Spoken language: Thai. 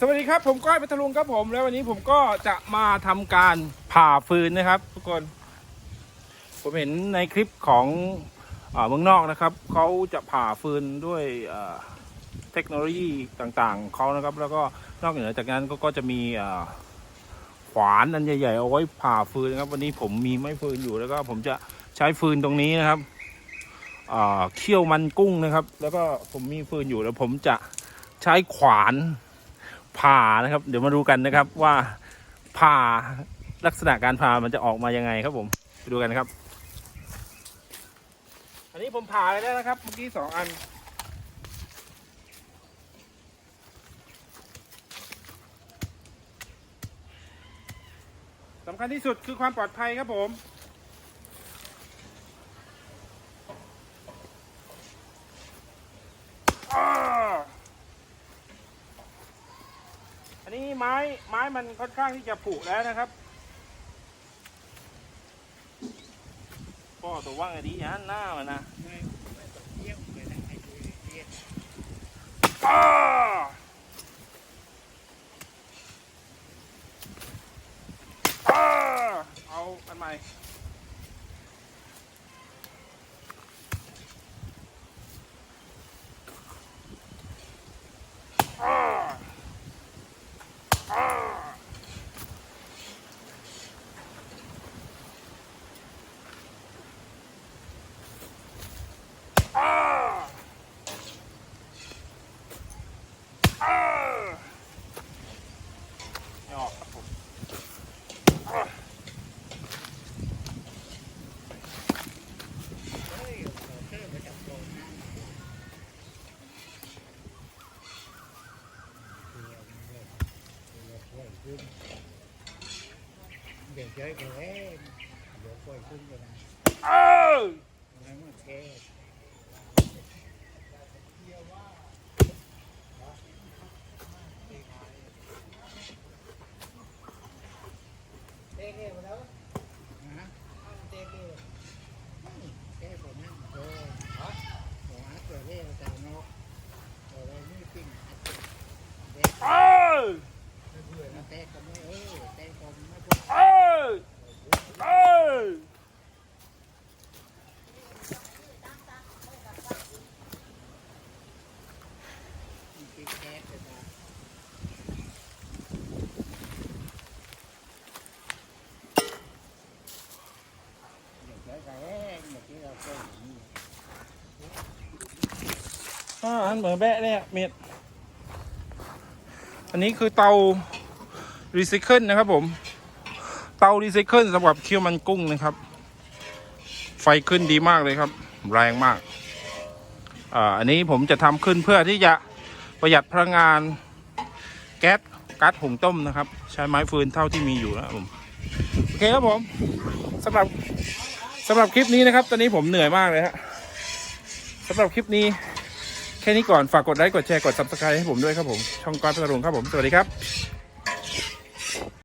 สวัสดีครับผมก้อยพัทลุงครับผมแล้ววันนี้ผมก็จะมาทำการผ่าฟืนนะครับ ทุกคน ผมเห็นในคลิปของเมืองนอกนะครับเขาจะผ่าฟืนด้วยเทคโนโลยีต่างๆเขานะครับ แล้วก็นอกเหนือจากนั้นก็จะมีขวานอันใหญ่ๆเอาไว้ผ่าฟืนนะครับวันนี้ผมมีไม้ฟืนอยู่แล้วก็ผมจะใช้ฟืนตรงนี้นะครับเคี่ยวมันกุ้งนะครับ แล้วก็ผมมีฟืนอยู่แล้วผมจะใช้ขวาน ผ่านะครับ เดี๋ยวมาดูกันนะครับว่าผ่าลักษณะการผ่ามันจะออกมายังไงครับผมไปดูกันครับ อันนี้ผมผ่าไปแล้วนะครับเมื่อกี้สองอันสำคัญที่สุดคือความปลอดภัยครับผม อ้า อันนี้ ไม้ไม้มันค่อนข้างที่จะผุแล้วนะครับก็ตัวว่างไอ้ดีฮะหน้ามันนะอ้าอ้าเอาอันใหม่อ้า อ้าอ้าอ้าไม่ออกครับผมอ้า เดี๋ยวเจอกันแล้วเดี๋ยวปล่อยขึ้นกันนะอ้า ไม่มาแค่ เจ๊เกี่ยวแล้วฮะเจ๊เกี่ยวเจ๊ผมนั่งโดนฮะหัวเกิดเรื่องแต่นกเดี๋ยวเราไม่ปิ้งเจ๊ อ้า มาเตะกันไม่เออเตะกันไม่พอ อ้าอ้า ปิ้งแก๊สเลยนะเดี๋ยวเจอกันแล้วเดี๋ยวที่เราเคยเห็นอยู่ อ่าอันเหมือนแบะเนี่ยเม็ด อันนี้คือเตารีไซเคิลนะครับผม เตารีไซเคิลสำหรับเคี่ยวมันกุ้งนะครับ ไฟขึ้นดีมากเลยครับ แรงมากอ่าอันนี้ผมจะทำขึ้นเพื่อที่จะประหยัดพลังงานแก๊สก๊าซหุงต้มนะครับ ใช้ไม้ฟืนเท่าที่มีอยู่นะครับผมโอเคครับผมสำหรับสำหรับคลิปนี้นะครับ ตอนนี้ผมเหนื่อยมากเลยฮะสำหรับคลิปนี้ แค่นี้ก่อนฝากกดไลค์กดแชร์กด subscribe ให้ผมด้วยครับผมช่องก้อนพัทลุงครับผมสวัสดีครับ